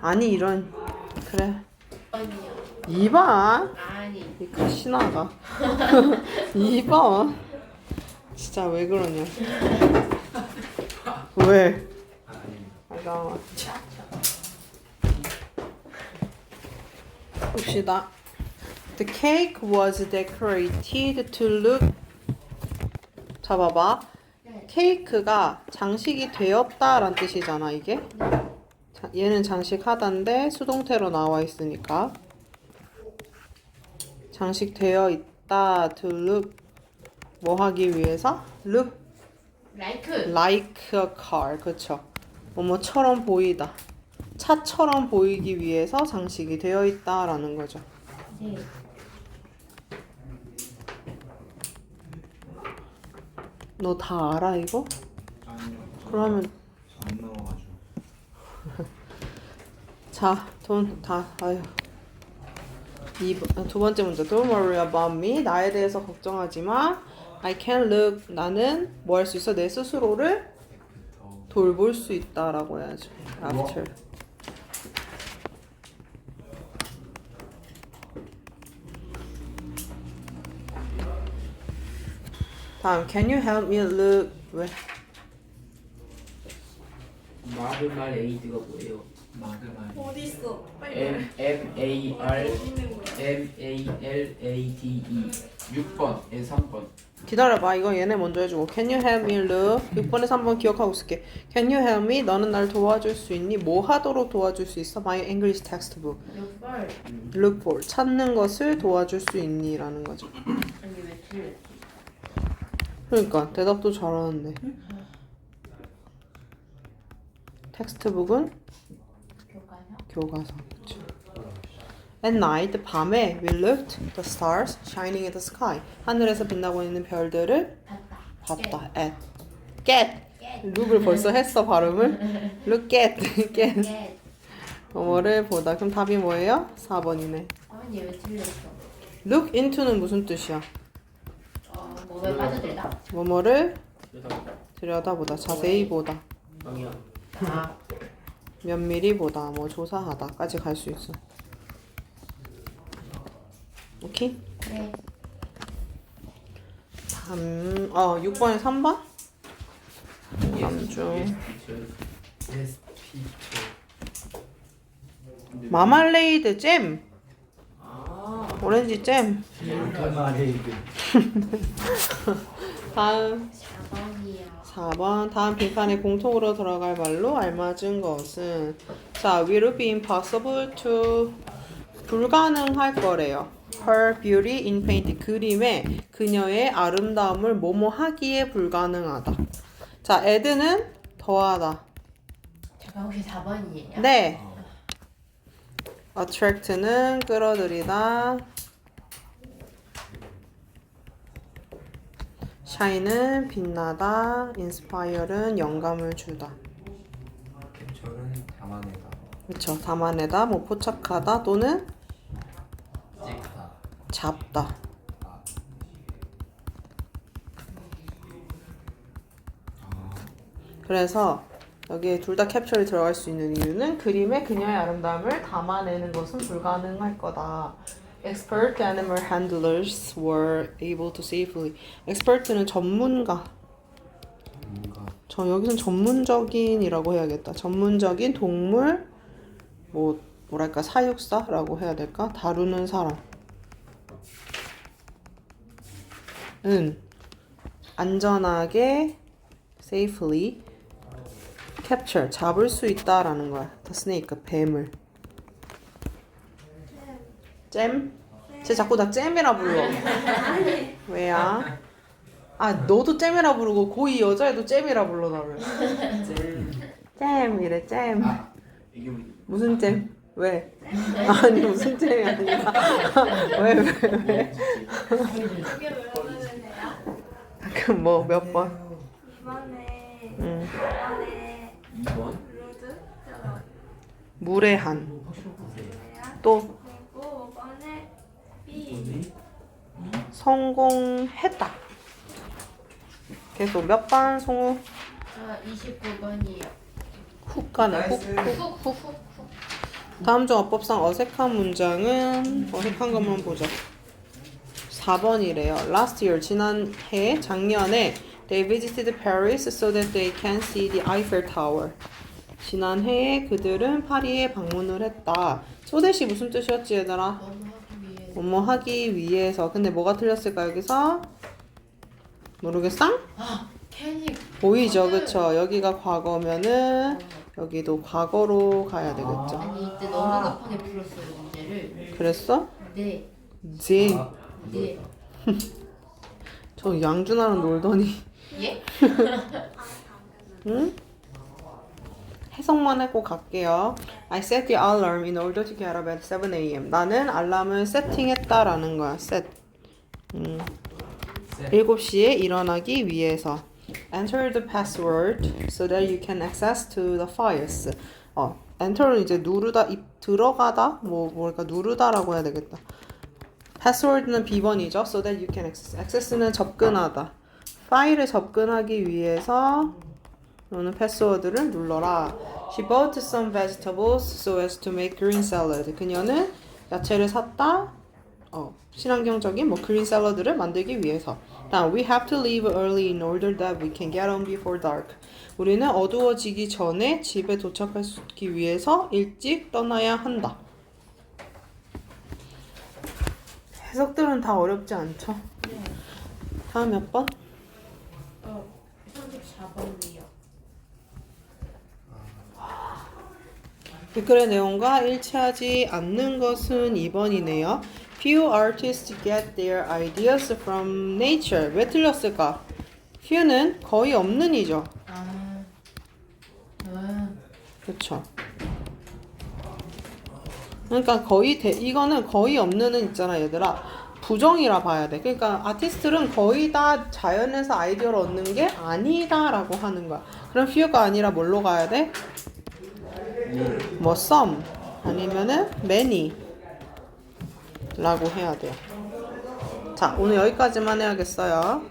아니 이런 그래. 2번. 아니. 이거 신화가. 2번. 진짜 왜 그러냐. 왜? 잠깐만 봅시다. The cake was decorated to look. 자 봐봐. 케이크가 장식이 되었다라는 뜻이잖아 이게? 자, 얘는 장식하다인데 수동태로 나와 있으니까 장식되어 있다 to look 뭐 하기 위해서 look 라이크. like a car 그쵸 뭐뭐처럼 보이다 차처럼 보이기 위해서 장식이 되어 있다라는 거죠 네. 너다 알아 이거? 아니요. 그러면 안 나와가지고. 자, 돈 다 아유. 이, 두 번째 문제. Don't worry about me. 나에 대해서 걱정하지 마. I can look. 나는 뭐 할 수 있어? 내 스스로를 더 돌볼 수 있다라고 해야죠. After. 다음, can you help me look? 왜? 마르말 에이드가 뭐예요? 마그마리. 어딨어? 빨리 M M A R 있는 거야. M A L A D E 6번 에 3번 기다려봐. 이거 얘네 먼저 해주고. Can you help me look? 6번에 3번 기억하고 있을게. Can you help me? 너는 날 도와줄 수 있니? 뭐 하도록 도와줄 수 있어? My English textbook. 육벌. Look for. 찾는 것을 도와줄 수 있니? 라는 거죠. 아니 왜 틀렸지? 그러니까 대답도 잘하는데. 텍스트북은 교과서. 그쵸. At night, 밤에 we looked the stars shining in the sky. 하늘에서 빛나고 있는 별들을 봤다. At. Get. 깨. 룩을 벌써 했어 발음을. Look at. Get. 깨. 뭐를 보다. 그럼 답이 뭐예요? 4번이네. 아니 왜 틀렸어? Look into는 무슨 뜻이야? 어, 몸에 빠져들다. 뭐뭐를 들여다보다, 자세히 보다, 방이야 아, 면밀히 보다, 뭐 조사하다까지 갈 수 있어. 오케이? 네. 다음, 어, 6번에 3번? 남중. 마말레이드 잼. 아 오렌지 잼. 마르말 에이드 다음 4번이요. 4번 다음 빈칸에 공통으로 들어갈 말로 알맞은 것은 자 will be impossible to 불가능할 거래요. Her beauty in paint 그림에 그녀의 아름다움을 뭐뭐 하기에 불가능하다. 자 add는 더하다. 제가 혹시 4번이에요? 네. attract는 끌어들이다. Shine은 빛나다. inspire은 영감을 주다. 캡처는 담아내다. 그쵸. 담아내다, 뭐 포착하다 또는 찍다. 잡다. 그래서 여기에 둘 다 캡처를 들어갈 수 있는 이유는 그림에 그녀의 아름다움을 담아내는 것은 불가능할 거다. Expert animal handlers were able to safely. Expert는 전문가. 뭔가 저 여기선 전문적인이라고 해야겠다. 전문적인 동물 뭐 뭐랄까 사육사라고 해야 될까? 다루는 사람. 은 안전하게 safely capture 잡을 수 있다라는 거야. The snake 뱀을. 잼? 쟤 자꾸 나 잼이라 불러. 왜야? 아 너도 잼이라 부르고 고이 여자애도 잼이라 불러 나를. 잼 이래 잼. 아 이게 뭐- 무슨 잼? 왜? 아니 무슨 잼이 아니라 왜 왜 왜? 돼요? 그럼 뭐몇 번? 이번에 응. 이번에 2번 루드 잖아. 무례한. 또 그리고 이번에 B 성공했다. 계속 몇번 성우? 저 29번이요. 훅 가네. 훅 나이스. 훅훅 훅. 다음 중 어법상 어색한 문장은 어색한 것만 보자. 4번이래요. Last year 지난해 작년에 they visited Paris so that they can see the Eiffel Tower. 지난해에 그들은 파리에 방문을 했다. 소댓이 무슨 뜻이었지 얘들아? 너무 하기 위해. 뭐뭐 하기 위해서. 근데 뭐가 틀렸을까 여기서? 모르겠어? 아. 보이죠, 그쵸? 여기가 과거면은 여기도 과거로 가야 되겠죠. 아니 이때 너무 급하게 풀었어요 문제를. 그랬어? 네. 지. 아, 네. 저 양준하랑 놀더니 예? 응? 해석만 하고 갈게요. I set the alarm in order to get up at 7 a.m. 나는 알람을 세팅했다라는 거야. set. 음. 셋. 7시에 일어나기 위해서. Enter the password so that you can access to the files. 어, enter는 이제 누르다, 입, 들어가다, 뭐, 뭐랄까, 누르다라고 해야 되겠다. password는 비번이죠. so that you can access. access는 접근하다. 파일에 접근하기 위해서 너는 패스워드를 눌러라. She bought some vegetables so as to make green salad. 그녀는 야채를 샀다. 어, 친환경적인 뭐 그린 샐러드를 만들기 위해서. 다음, we have to leave early in order that we can get home before dark. 우리는 어두워지기 전에 집에 도착하기 위해서 일찍 떠나야 한다. 해석들은 다 어렵지 않죠? 네. 다음 몇 번? 어, 34번이요. 댓글의 내용과 일치하지 않는 것은 2번이네요. Few artists get their ideas from nature. 왜 틀렸을까? few는 거의 없는이죠. 아. 아. 그렇죠. 그러니까 거의 대, 이거는 거의 없는은 있잖아 얘들아. 부정이라 봐야 돼. 그러니까 아티스트는 거의 다 자연에서 아이디어를 얻는 게 아니다라고 하는 거야. 그럼 few가 아니라 뭘로 가야 돼? 뭐 some 아니면은 many 라고 해야 돼요. 자, 오늘 여기까지만 해야겠어요.